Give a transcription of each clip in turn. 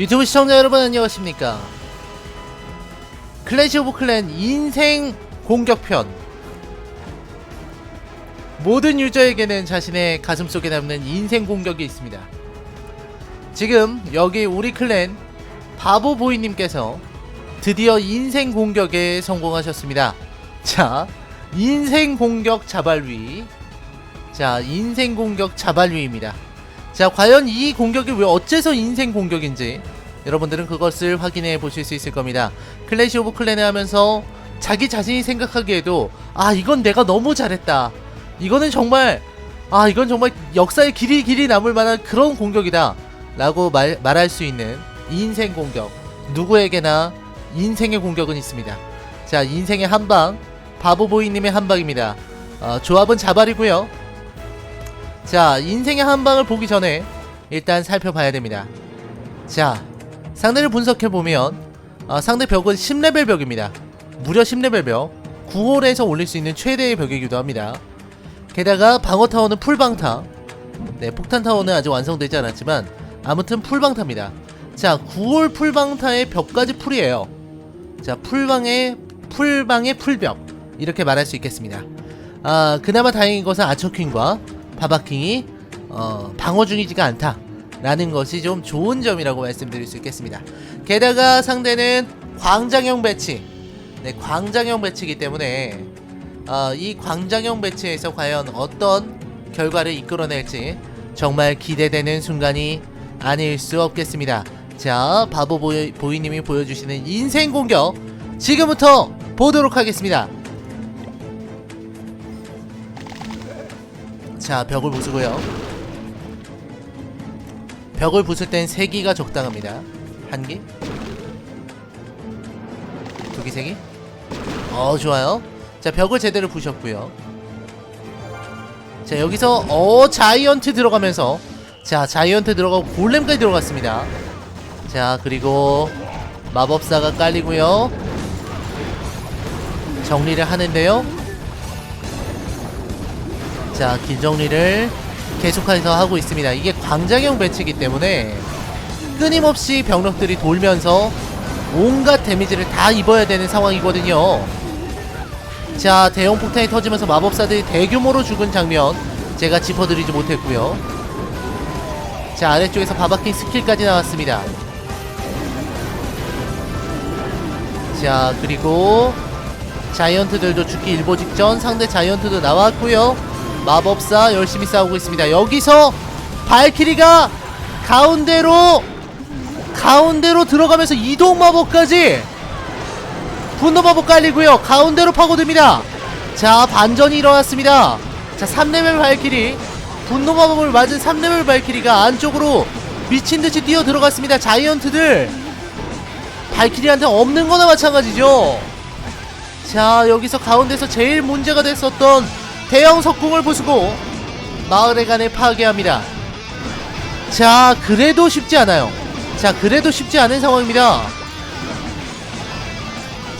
유튜브 시청자 여러분 안녕하십니까? 클래시 오브 클랜 인생 공격편. 모든 유저에게는 자신의 가슴속에 남는 인생 공격이 있습니다. 지금 여기 우리 클랜 바보보이님께서 드디어 인생 공격에 성공하셨습니다. 자 인생 공격 자발위. 자 인생 공격 자발위입니다 자 과연 이 공격이 왜 어째서 인생 공격인지 여러분들은 그것을 확인해 보실 수 있을 겁니다. 클래시 오브 클랜을 하면서 자기 자신이 생각하기에도 아 이건 내가 너무 잘했다. 이거는 정말 아 이건 정말 역사에 길이 길이 남을 만한 그런 공격이다. 라고 말, 말할 수 있는 인생 공격 누구에게나 인생의 공격은 있습니다. 자 인생의 한방 바보보이님의 한방입니다. 어, 조합은 자발이고요 자, 인생의 한 방을 보기 전에 일단 살펴봐야 됩니다. 자, 상대를 분석해보면 어, 상대 벽은 10레벨 벽입니다. 무려 10레벨 벽. 9홀에서 올릴 수 있는 최대의 벽이기도 합니다. 게다가 방어 타워는 풀방타. 네, 폭탄 타워는 아직 완성되지 않았지만 아무튼 풀방타입니다. 자, 9홀 풀방타의 벽까지 풀이에요. 자, 풀방의 풀방의 풀벽 이렇게 말할 수 있겠습니다. 아, 그나마 다행인 것은 아처퀸과 바바킹이 어, 방어 중이지가 않다 라는 것이 좀 좋은 점이라고 말씀드릴 수 있겠습니다. 게다가 상대는 광장형 배치, 네 광장형 배치이기 때문에 어, 이 광장형 배치에서 과연 어떤 결과를 이끌어낼지 정말 기대되는 순간이 아닐 수 없겠습니다. 자 바보 보이, 보이님이 보여주시는 인생 공격 지금부터 보도록 하겠습니다. 자 벽을 부수고요. 벽을 부술 땐 3기가 적당합니다. 1기? 2기 3기? 어 좋아요. 자 벽을 제대로 부셨고요. 자 여기서 어 자이언트 들어가면서. 자 자이언트 들어가고 골렘까지 들어갔습니다. 자 그리고 마법사가 깔리고요. 정리를 하는데요 자, 길 정리를 계속해서 하고 있습니다. 이게 광장형 배치이기 때문에 끊임없이 병력들이 돌면서 온갖 데미지를 다 입어야 되는 상황이거든요. 자, 대형 폭탄이 터지면서 마법사들이 대규모로 죽은 장면 제가 짚어드리지 못했고요. 자, 아래쪽에서 바바킹 스킬까지 나왔습니다. 자, 그리고 자이언트들도 죽기 일보 직전 상대 자이언트도 나왔고요. 마법사 열심히 싸우고 있습니다. 여기서 발키리가 가운데로 가운데로 들어가면서 이동 마법까지 분노 마법 깔리고요. 가운데로 파고듭니다. 자 반전이 일어났습니다. 자 3레벨 발키리 분노 마법을 맞은 3레벨 발키리가 안쪽으로 미친듯이 뛰어 들어갔습니다. 자이언트들 발키리한테 없는 거나 마찬가지죠. 자 여기서 가운데서 제일 문제가 됐었던 대형 석궁을 부수고 간에 파괴합니다. 자, 그래도 쉽지 않아요. 자, 그래도 쉽지 않은 상황입니다.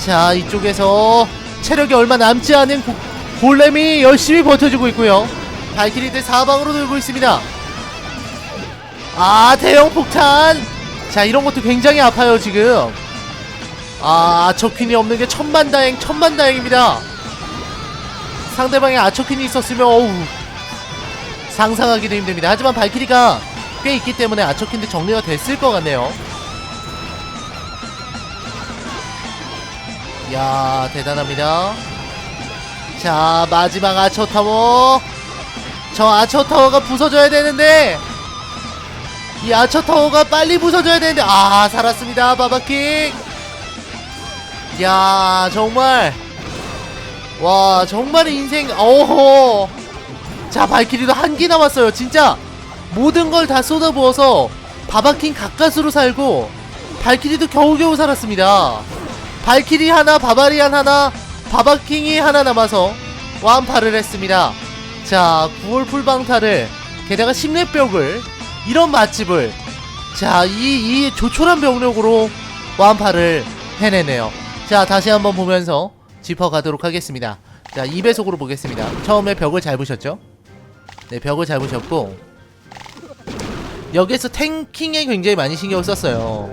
자, 이쪽에서 체력이 얼마 남지 않은 고, 골렘이 열심히 버텨주고 있고요. 발키리들 사방으로 돌고 있습니다. 아, 대형 폭탄! 자, 이런 것도 굉장히 아파요, 지금. 아, 아처퀸이 없는 게 천만다행, 천만다행입니다. 상대방에 아처퀸이 있었으면 어우 상상하기도 힘듭니다. 하지만 발키리가 꽤 있기 때문에 아처퀸도 정리가 됐을 것 같네요. 야 대단합니다. 자 마지막 아처타워 저 아처 타워가 부서져야 되는데 이 아처 타워가 빨리 부서져야 되는데 아 살았습니다 바바킹 야 정말 와 정말 인생 어허. 자 발키리도 한 기 남았어요. 진짜 모든 걸 다 쏟아부어서 바바킹 가까스로 살고 발키리도 겨우겨우 살았습니다. 발키리 하나 바바리안 하나 바바킹이 하나 남아서 완파를 했습니다. 자 9월 풀방타를 게다가 10렙벽을 이런 맛집을 자이 이 조촐한 병력으로 완파를 해내네요. 자 다시 한번 보면서 짚어가도록 하겠습니다. 자, 2배속으로 보겠습니다. 처음에 벽을 잘 부셨죠? 네, 벽을 잘 부셨고 여기에서 탱킹에 굉장히 많이 신경을 썼어요.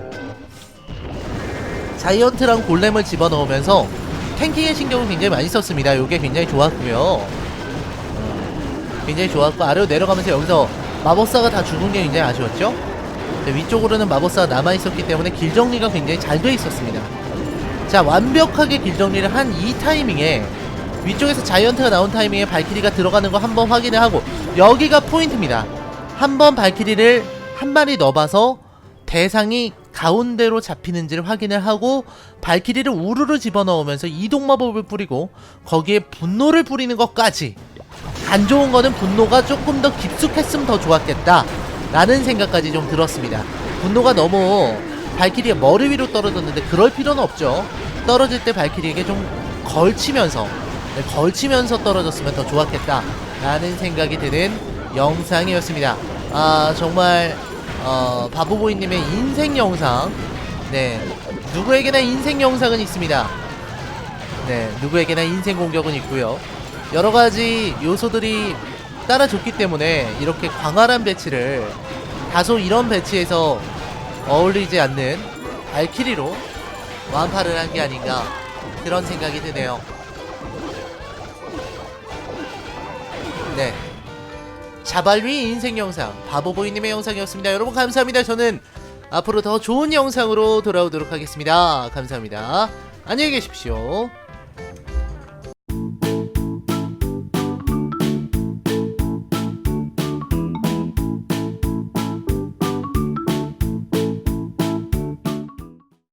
자이언트랑 골렘을 집어넣으면서 탱킹에 신경을 굉장히 많이 썼습니다. 이게 굉장히 좋았고요. 어, 굉장히 좋았고 아래로 내려가면서 여기서 마법사가 다 죽은 게 굉장히 아쉬웠죠. 네, 위쪽으로는 마법사가 남아 있었기 때문에 길 정리가 굉장히 잘 돼 있었습니다. 자 완벽하게 길 정리를 한 이 타이밍에 위쪽에서 자이언트가 나온 타이밍에 발키리가 들어가는 거 한번 확인을 하고 여기가 포인트입니다. 한번 발키리를 한 마리 넣어봐서 대상이 가운데로 잡히는지를 확인을 하고 발키리를 우르르 집어넣으면서 이동 마법을 뿌리고 거기에 분노를 뿌리는 것까지 안 좋은 거는 분노가 조금 더 깊숙했으면 더 좋았겠다 라는 생각까지 좀 들었습니다 분노가 너무 발키리의 머리 위로 떨어졌는데 그럴 필요는 없죠. 떨어질 때 발키리에게 좀 걸치면서 네, 걸치면서 떨어졌으면 더 좋았겠다 라는 생각이 드는 영상이었습니다. 아 정말 어, 바보보이님의 인생 영상. 네 누구에게나 인생 영상은 있습니다. 네 누구에게나 인생 공격은 있고요. 여러 가지 요소들이 따라줬기 때문에 이렇게 광활한 배치를 다소 이런 배치에서 어울리지 않는 발키리로 완파를 한 게 아닌가 그런 생각이 드네요. 네. 자발위 인생 영상 바보보이님의 영상이었습니다. 여러분 감사합니다. 저는 앞으로 더 좋은 영상으로 돌아오도록 하겠습니다. 감사합니다. 안녕히 계십시오.